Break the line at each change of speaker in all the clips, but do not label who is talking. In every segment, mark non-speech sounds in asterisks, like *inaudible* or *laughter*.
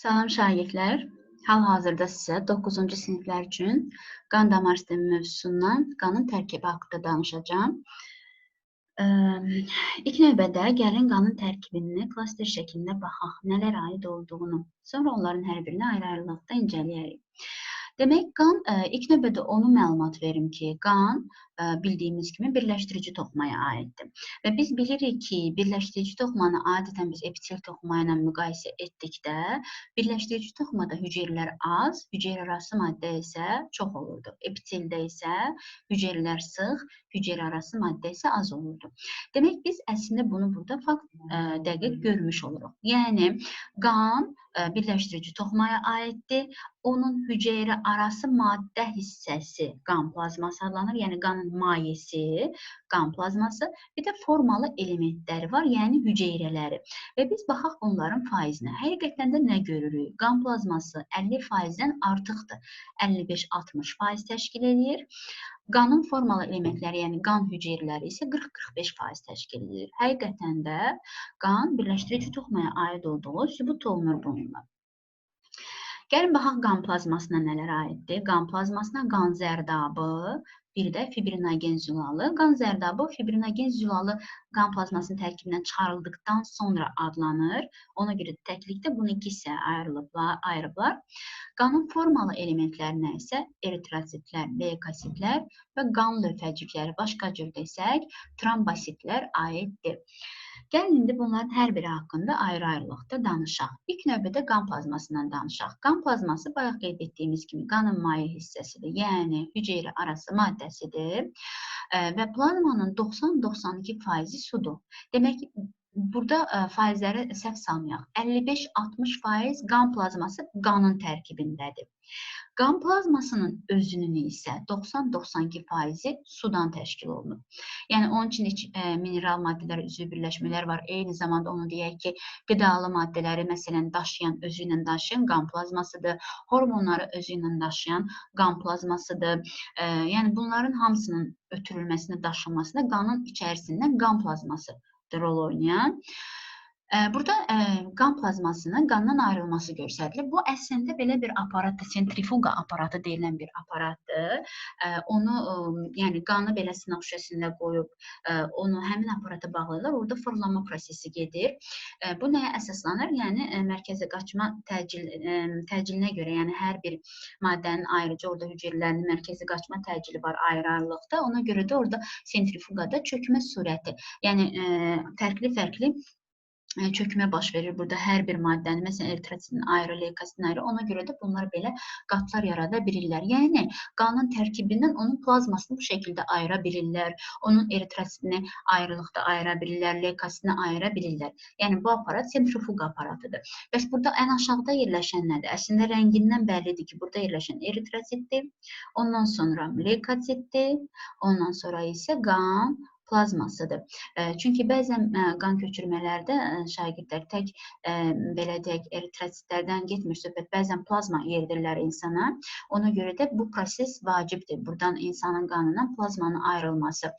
Salam şagirdlər. Hal-hazırda sizə 9-cu siniflər üçün qan damar sistemi mövzusundan qanın tərkibi haqqında danışacağam. Ə, ilk növbədə gəlin qanın tərkibini klaster şəklində baxaq, nələr aid olduğunu. Sonra onların hər birini ayrı-ayrılıqda incələyərik. Demək, qan ə, ilk növbədə onu məlumat verim ki, qan bildiyimiz kimi birləşdirici toxumaya aiddir. Və biz bilirik ki, birləşdirici toxumanı adətən biz epitel toxuma ilə müqayisə etdikdə, birləşdirici toxumada hüceyrələr az, hüceyrə arası maddə isə çox olurdu. Epiteldə isə hüceyrələr sıx, hüceyrə arası maddə isə az olurdu. Demək, biz əslində bunu burada fakt ə, dəqiq görmüş oluruq. Yəni, qan ə, birləşdirici toxumaya aiddir. Onun hüceyrə arası maddə hissəsi qan plazması adlanır. Yəni qanın mayesi, qan plazması, bir də formalı elementləri var, yəni hüceyrələri. Və biz baxaq bunların faizinə. Həqiqətən də nə görürük? Qan plazması 50%-dən artıqdır. 55-60% təşkil edir. Qanın formalı elementləri, yəni qan hüceyrələri isə 40-45% təşkil edir. Həqiqətən də qan birləşdirici toxumaya aid olduğu sübut olunur bununla. Gəlin baxaq qan plazmasına nələr aiddir. Qan plazmasına qan zərdabı, bir də fibrinogen zülalı. Qan zərdabı fibrinogen zülalı qan plazmasının tərkibindən çıxarıldıqdan sonra adlanır. Ona görə təklikdə bunu iki hissəyə ayrılıblar, ayırıblar. Qanın formalı elementlərinə isə eritrositlər, leykositlər və qan lövhəcikləri, başqa cür desək, trombositlər aiddir. Gəlin indi bunların hər biri haqqında ayrı-ayrılıqda danışaq. İlk növbədə qan plazmasından danışaq. Qan plazması bayaq qeyd etdiyimiz kimi qanın maye hissəsidir, yəni hüceyrə arası maddəsidir və plazmanın 90-92% sudur. Demək ki, Burada ə, faizləri səhv salmayaq. 55-60% qan plazması qanın tərkibindədir. Qan plazmasının özünün isə 90-92%-i sudan təşkil olunur. Yəni onun üçün ə, mineral maddələr, üzvü birləşmələr var. Eyni zamanda onu deyək ki, qidalı maddələri məsələn daşıyan, özü ilə daşıyan qan plazmasıdır. Hormonları özü ilə daşıyan qan plazmasıdır. Ə, yəni bunların hamısının ötürülməsinə, daşınmasına qanın içərisindən qan plazması rol oynayan. Burada ə, qan plazmasının qandan ayrılması göstərilir. Bu əslində belə bir aparatdır, sentrifuqa aparatı deyilən bir aparatdır. Onu yəni qanı belə sınaq şüşəsində qoyub ə, onu həmin aparata bağlayırlar. Orada fırlanma prosesi gedir. Bu nəyə əsaslanır? Yəni ə, mərkəzi qaçma təcil ə, təcillinə görə, yəni hər bir maddənin ayrıca orada hüceyrələrinin mərkəzi qaçma təcili var ayrı-ayrılıqda. Ona görə də orada sentrifuqada çökmə surəti, yəni fərqli-fərqli çökmə baş verir burada hər bir maddənin, məsələn, eritrositin ayrı, leykositin ayrı, ona görə də bunlar belə qatlar yarada bilirlər. Yəni qanın tərkibindən onun plazmasını bu şəkildə ayıra bilirlər, onun eritrositini ayrılıqda ayıra bilirlər, leykositini ayıra bilirlər. Yəni bu aparat sentrifuqa aparatıdır. Bəs burada ən aşağıda yerləşən nədir? Əslində rəngindən bəllidir ki, burada yerləşən eritrositdir, ondan sonra leykositdir, ondan sonra isə qan, plazmasıdır. Çünki bəzən qan köçürmələrdə şagirdlər tək belə deyək eritrositlərdən getmir söhbət, bəzən plazma yeridirlər insana. Ona görə də bu proses vacibdir. Burdan insanın qanından plazmanın ayrılması.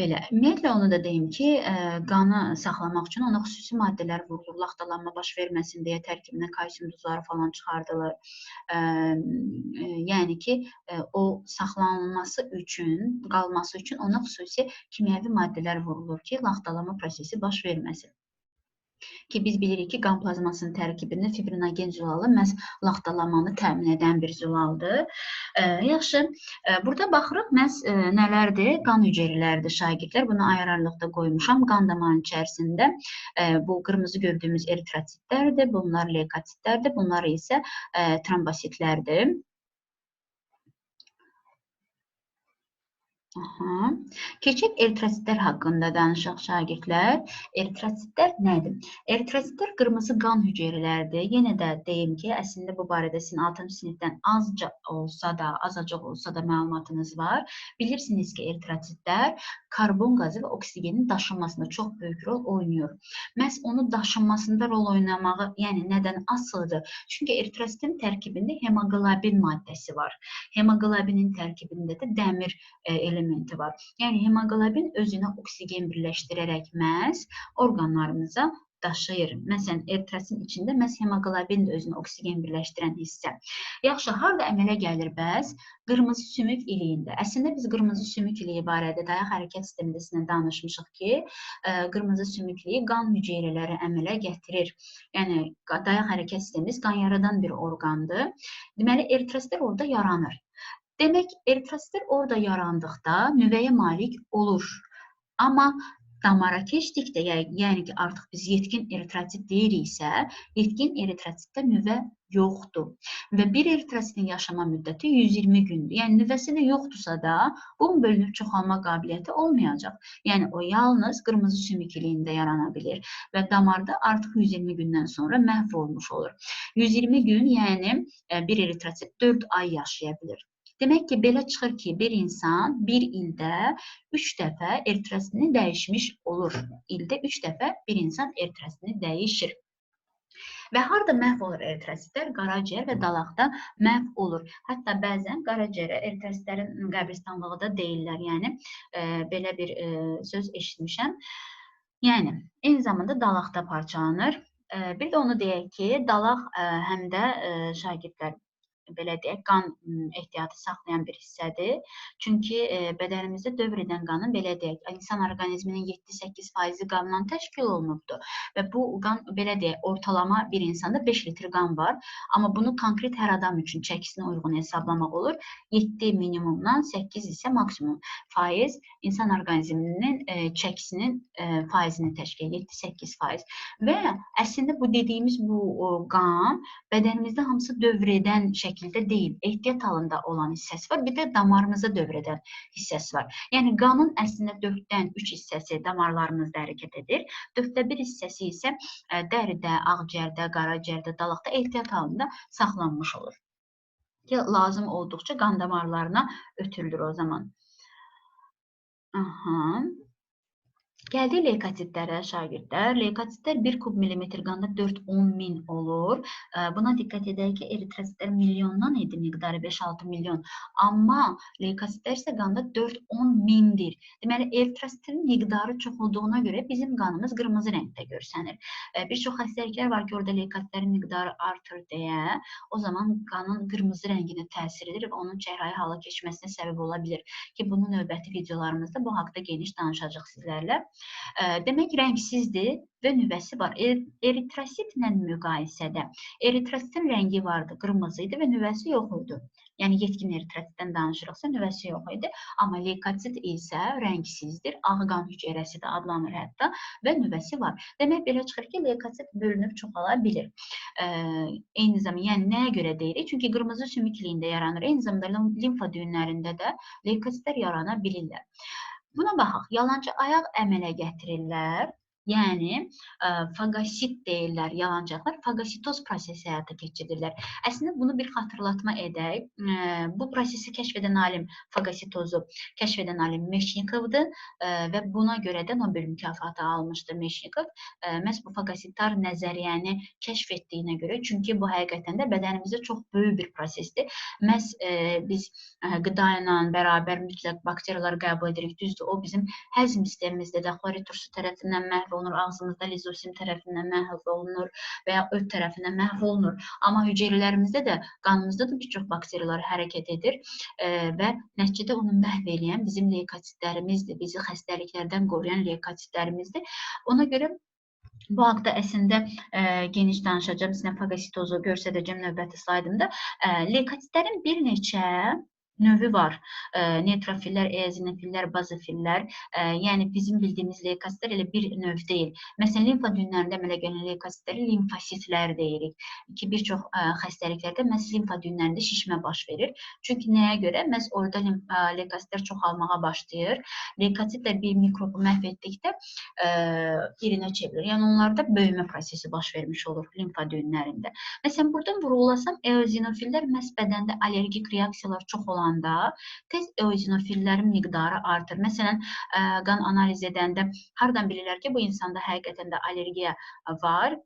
Belə, ümumiyyətlə onu da deyim ki, ə, qanı saxlamaq üçün ona xüsusi maddələr vurulur, laxtalanma baş verməsin deyə tərkibinə kalsium duzları falan çıxardılır. Ə, ə, yəni ki, ə, o saxlanılması üçün, qalması üçün ona xüsusi kimyəvi maddələr vurulur ki, laxtalama prosesi baş verməsin ki, biz bilirik ki, qan plazmasının tərkibində fibrinogen zülalı məhz laxtalamanı təmin edən bir zülaldır. Yaxşı, burada baxırıq məhz e, nələrdir? Qan hüceyrələridir şagirdlər. Bunu ayrı-ayrılıqda qoymuşam. Qan damarının içərisində bu qırmızı gördüyümüz eritrositlərdir, bunlar leykositlərdir, bunlar isə e, trombositlərdir. Aha. Keçək eritrositlər haqqında danışaq şagirdlər. Eritrositlər nədir? Eritrositlər qırmızı qan hüceyrələridir. Yenə də deyim ki, əslində bu barədə sizin 6-cı sinifdən azca olsa da, azacaq olsa da məlumatınız var. Bilirsiniz ki, eritrositlər karbon qazı və oksigenin daşınmasında çox böyük rol oynayır. Məhz onu daşınmasında rol oynamağı, yəni nədən asılıdır? Çünki eritrositin tərkibində hemoqlobin maddəsi var. Hemoqlobinin tərkibində də dəmir elementi elementi var. Yəni hemoqlobin özünə oksigen birləşdirərək məhz orqanlarımıza daşıyır. Məsələn, eritrosit içində məhz hemoqlobin də özünə oksigen birləşdirən hissə. Yaxşı, harda əmələ gəlir bəs? Qırmızı sümük iliyində. Əslində biz qırmızı sümük iliyi barədə dayaq hərəkət sistemində danışmışıq ki, ə, qırmızı sümük iliyi qan hüceyrələri əmələ gətirir. Yəni dayaq hərəkət sistemimiz qan yaradan bir orqandır. Deməli, eritrositlər orada yaranır. Demək, eritrositlər orada yarandıqda nüvəyə malik olur. Amma damara keçdikdə, yəni, ki, artıq biz yetkin eritrosit deyiriksə, yetkin eritrositdə nüvə yoxdur. Və bir eritrositin yaşama müddəti 120 gündür. Yəni nüvəsi də yoxdursa da, bu bölünüb çoxalma qabiliyyəti olmayacaq. Yəni o yalnız qırmızı sümük iliyində yarana bilir və damarda artıq 120 gündən sonra məhv olmuş olur. 120 gün, yəni e, bir eritrosit 4 ay yaşaya bilir. Demək ki, belə çıxır ki, bir insan bir ildə 3 dəfə eritrositini dəyişmiş olur. İldə 3 dəfə bir insan eritrositini dəyişir. Və harda məhv olur eritrositlər? Qaraciyər və dalaqda məhv olur. Hətta bəzən qaraciyərə eritrositlərin qəbristanlığı da deyirlər. Yəni e, belə bir e, söz eşitmişəm. Yəni eyni zamanda dalaqda parçalanır. E, bir də onu deyək ki, dalaq e, həm də e, şagirdlər belə deyək, qan ehtiyatı saxlayan bir hissədir. Çünki bədənimizdə dövr edən qanın belə deyək, insan orqanizminin 7-8% qandan təşkil olunubdur və bu qan belə deyək, ortalama bir insanda 5 litr qan var, amma bunu konkret hər adam üçün çəkisinə uyğun hesablamaq olur. 7 minimumdan 8 isə maksimum faiz insan orqanizminin çəkisinin faizini təşkil edir, 7-8%. Və əslində bu dediyimiz bu qan bədənimizdə hamısı dövr edən şəkildə şəkildə deyil, ehtiyat halında olan hissəsi var, bir də damarımıza dövr edən hissəsi var. Yəni qanın əslində 4-dən 3 hissəsi damarlarımızda hərəkət edir. 4də 1 hissəsi isə ə, dəridə, ağciyərdə, qaraciyərdə, dalaqda ehtiyat halında saxlanmış olur. Ki lazım olduqca qan damarlarına ötürülür o zaman. Aha. Gəldi leykositlərə şagirdlər. Leykositlər 1 kub millimetr qanda 4-10 min olur. Buna diqqət edək ki, eritrositlər milyondan idi miqdarı 5-6 milyon. Amma leykositlər isə qanda 4-10 mindir. Deməli, eritrositlərin miqdarı çox olduğuna görə bizim qanımız qırmızı rəngdə görsənir. Bir çox xəstəliklər var ki, orada leykositlərin miqdarı artır deyə, o zaman qanın qırmızı rənginə təsir edir və onun çəhrayı hala keçməsinə səbəb ola bilir ki, bunu növbəti videolarımızda bu haqda geniş danışacaq sizlərlə. Demək rəngsizdir və nüvəsi var. Er eritrositlə müqayisədə eritrositin rəngi vardı, qırmızı idi və nüvəsi yox idi. Yəni yetkin eritrositdən danışırıqsa nüvəsi yox idi, amma leykosit isə rəngsizdir, ağ qan hüceyrəsi də adlanır hətta və nüvəsi var. Demək belə çıxır ki, leykosit bölünüb çoxala bilir. E, eyni zamanda yəni nəyə görə deyirik? Çünki qırmızı sümükliyində yaranır. Eyni zamanda limfa düyünlərində də leykositlər yarana bilirlər. Buna baxaq, yalancı ayaq əmələ gətirirlər Yəni ə, faqosit deyirlər yalancaqlar, faqositoz prosesi həyata keçirirlər. Əslində bunu bir xatırlatma edək. Ə, bu prosesi kəşf edən alim faqositozu kəşf edən alim Meşnikovdur ə, və buna görə də Nobel mükafatı almışdı Meşnikov. Ə, məhz bu faqositar nəzəriyyəni kəşf etdiyinə görə, çünki bu həqiqətən də bədənimizdə çox böyük bir prosesdir. Məhz ə, biz ə, qida ilə bərabər mütləq bakteriyalar qəbul edirik. Düzdür, o bizim həzm sistemimizdə də xlorid turşu tərəfindən məhv olunur, ağzımızda lizosim tərəfindən məhv olunur və ya öd tərəfindən məhv olunur. Amma hüceyrələrimizdə də, qanımızda da bir çox bakteriyalar hərəkət edir e, və nəticədə onu məhv edən bizim leykositlərimizdir, bizi xəstəliklərdən qoruyan leykositlərimizdir. Ona görə Bu haqda əslində ə, e, geniş danışacağam. Sizə fagositozu göstərəcəm növbəti slaydımda. E, leykositlərin bir neçə növü var. E, neutrofillər, eozinofillər, bazofillər. E, yəni bizim bildiyimiz leykositlər elə bir növ deyil. Məsələn, limfa düyünlərində əmələ gələn leykositləri limfositlər deyirik. Ki bir çox ə, xəstəliklərdə məhz limfa düyünlərində şişmə baş verir. Çünki nəyə görə? Məhz orada leykositlər çoxalmağa başlayır. Leykositlər bir mikrobu məhv etdikdə ə, irinə çevrilir. Yəni onlarda böyümə prosesi baş vermiş olur limfa düyünlərində. Məsələn, buradan vurulasam eozinofillər məhz bədəndə allergik reaksiyalar çox olan olanda tez eozinofillərin miqdarı artır. Məsələn, ə, qan analiz edəndə hardan bilirlər ki, bu insanda həqiqətən də allergiya var?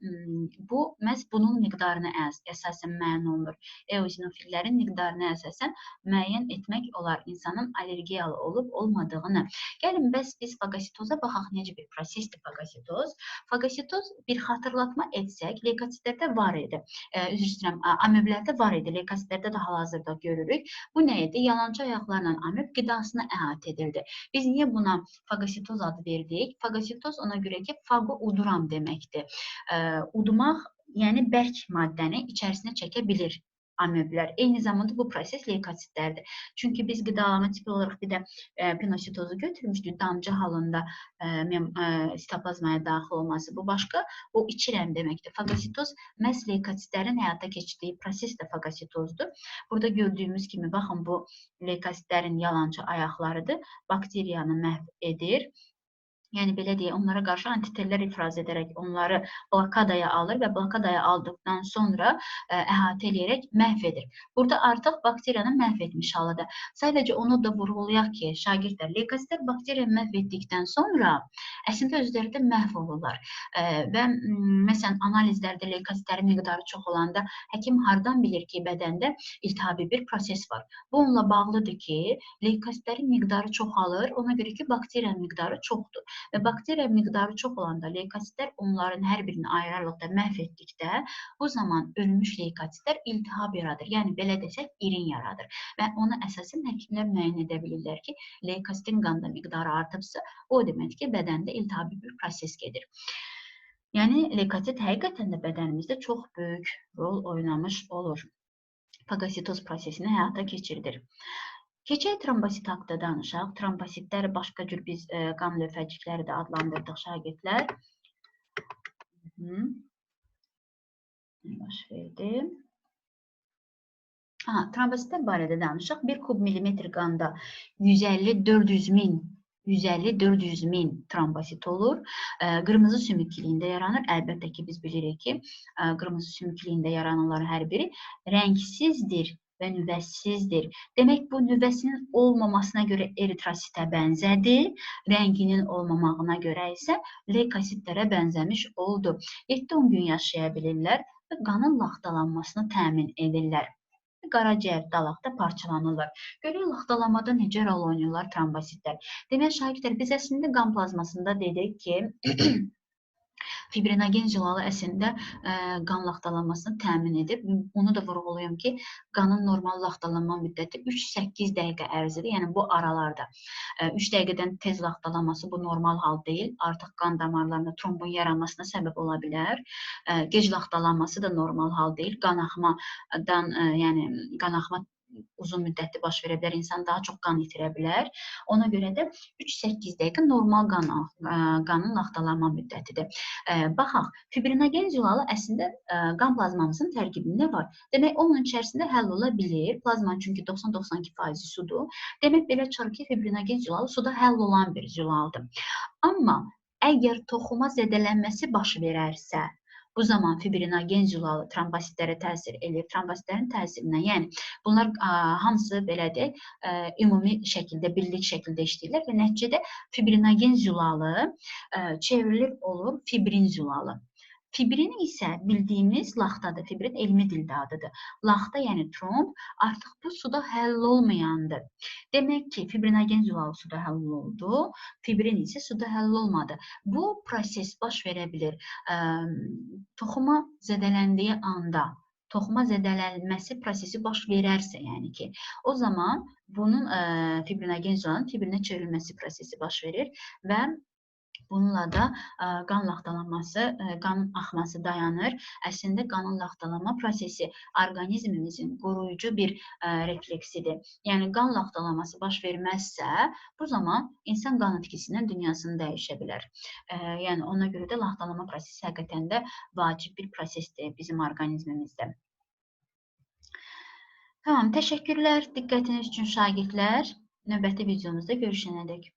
Bu məhz bunun miqdarına əs əsasən müəyyən olunur. Eozinofillərin miqdarına əsasən müəyyən etmək olar insanın allergiyalı olub olmadığını. Gəlin bəs biz fagositoza baxaq necə bir prosesdir fagositoz. Fagositoz bir xatırlatma etsək, leykositlərdə var idi. E, üzr istəyirəm, amöblərdə var idi. Leykositlərdə də hal-hazırda görürük. Bu nə idi? Yalancı ayaqlarla amöb qidasını əhatə edirdi. Biz niyə buna fagositoz adı verdik? Fagositoz ona görə ki, fago uduram deməkdir. Udmaq yəni bərk maddəni içərisinə çəkə bilir amöblər. Eyni zamanda bu proses leykositlərdir. Çünki biz qidalama tipi olaraq bir də e, pinositozu götürmüşdük damcı halında e, e, sitoplazmaya daxil olması. Bu başqa, o içirəm deməkdir. Fagositoz məhz leykositlərin həyata keçirdiyi proses də fagositozdur. Burada gördüyümüz kimi baxın bu leykositlərin yalançı ayaqlarıdır. Bakteriyanı məhv edir yəni belə deyək, onlara qarşı antitellər ifraz edərək onları blokadaya alır və blokadaya aldıqdan sonra ə, əhatə eləyərək məhv edir. Burada artıq bakteriyanı məhv etmiş halıdır. Sadəcə onu da vurğulayaq ki, şagirdlər leykositlər bakteriyanı məhv etdikdən sonra əslində özləri də məhv olurlar. Ə, və məsələn analizlərdə leykositlərin miqdarı çox olanda həkim hardan bilir ki, bədəndə iltihabi bir proses var. Bu onunla bağlıdır ki, leykositlərin miqdarı çoxalır, ona görə ki, bakteriyanın miqdarı çoxdur və bakteriya miqdarı çox olanda leykositlər onların hər birini ayrı-ayrılıqda məhv etdikdə bu zaman ölmüş leykositlər iltihab yaradır. Yəni belə desək, irin yaradır və ona əsasən həkimlər müəyyən edə bilirlər ki, leykositin qanda miqdarı artıbsa, o deməkdir ki, bədəndə iltihabi bir proses gedir. Yəni leykosit həqiqətən də bədənimizdə çox böyük rol oynamış olur. Fagositoz prosesini həyata keçirilir. Keçək trombosit haqqında danışaq. Trombositləri başqa cür biz e, qan lövhəcikləri də adlandırdıq şagirdlər. Baş verdi. Ha, trombositlər barədə danışaq. 1 kub millimetr qanda 150-400 min 150-400 min trombosit olur. E, qırmızı sümüklüyündə yaranır. Əlbəttə ki, biz bilirik ki, e, qırmızı sümüklüyündə yarananların hər biri rəngsizdir və nüvəsizdir. Demək, bu nüvəsinin olmamasına görə eritrositə bənzədir, rənginin olmamağına görə isə leykositlərə bənzəmiş oldu. 7-10 gün yaşaya bilirlər və qanın laxtalanmasını təmin edirlər. Qaraciyər dalaqda parçalanırlar. Görək laxtalanmada necə rol oynayırlar trombositlər. Demək, şagirdlər, biz əslində qan plazmasında dedik ki, *clears throat* Fibrinogen zilalı əslində ə, qan laxtalanmasını təmin edir. Onu da vurğulayım ki, qanın normal laxtalanma müddəti 3-8 dəqiqə ərzidir. Yəni bu aralarda 3 dəqiqədən tez laxtalanması bu normal hal deyil. Artıq qan damarlarında trombun yaranmasına səbəb ola bilər. Ə, gec laxtalanması da normal hal deyil. Qan axmadan, ə, yəni qan axma uzun müddətli baş verə bilər, insan daha çox qan itirə bilər. Ona görə də 3-8 dəqiqə normal qan qanın laxtalanma müddətidir. Baxaq, fibrinogen zilalı əslində qan plazmamızın tərkibində var. Demək, onun içərisində həll ola bilir. Plazmanın çünki 90-92% sudur. Demək belə çıxır ki, fibrinogen zilalı suda həll olan bir zilaldır. Amma əgər toxuma zədələnməsi baş verərsə, Bu zaman fibrinogen zülalı trombositlərə təsir eləyir. Trombositlərin təsirindən, yəni bunlar ə, hamısı belə deyək, ə, ümumi şəkildə, birlik şəkildə işləyirlər və nəticədə fibrinogen zülalı ə, çevrilir olur fibrin zülalı. Fibrin isə bildiyimiz laxtadır. Fibrin elmi dildə adıdır. Laxta, yəni tromb, artıq bu suda həll olmayandır. Demək ki, fibrinogen zülalı suda həll oldu, fibrin isə suda həll olmadı. Bu proses baş verə bilir. Ə, toxuma zədələndiyi anda, toxuma zədələnməsi prosesi baş verərsə, yəni ki, o zaman bunun ə, fibrinogen zülalının fibrinə çevrilməsi prosesi baş verir və Bununla da ə, qan laxtalanması, ə, qanın axması dayanır. Əslində qanın laxtalanma prosesi orqanizmimizin qoruyucu bir ə, refleksidir. Yəni qan laxtalanması baş verməzsə, bu zaman insan qan itkisindən dünyasını dəyişə bilər. Yəni ona görə də laxtalanma prosesi həqiqətən də vacib bir prosesdir bizim orqanizmimizdə. Tamam, təşəkkürlər diqqətiniz üçün şagirdlər. Növbəti videomuzda görüşənədək.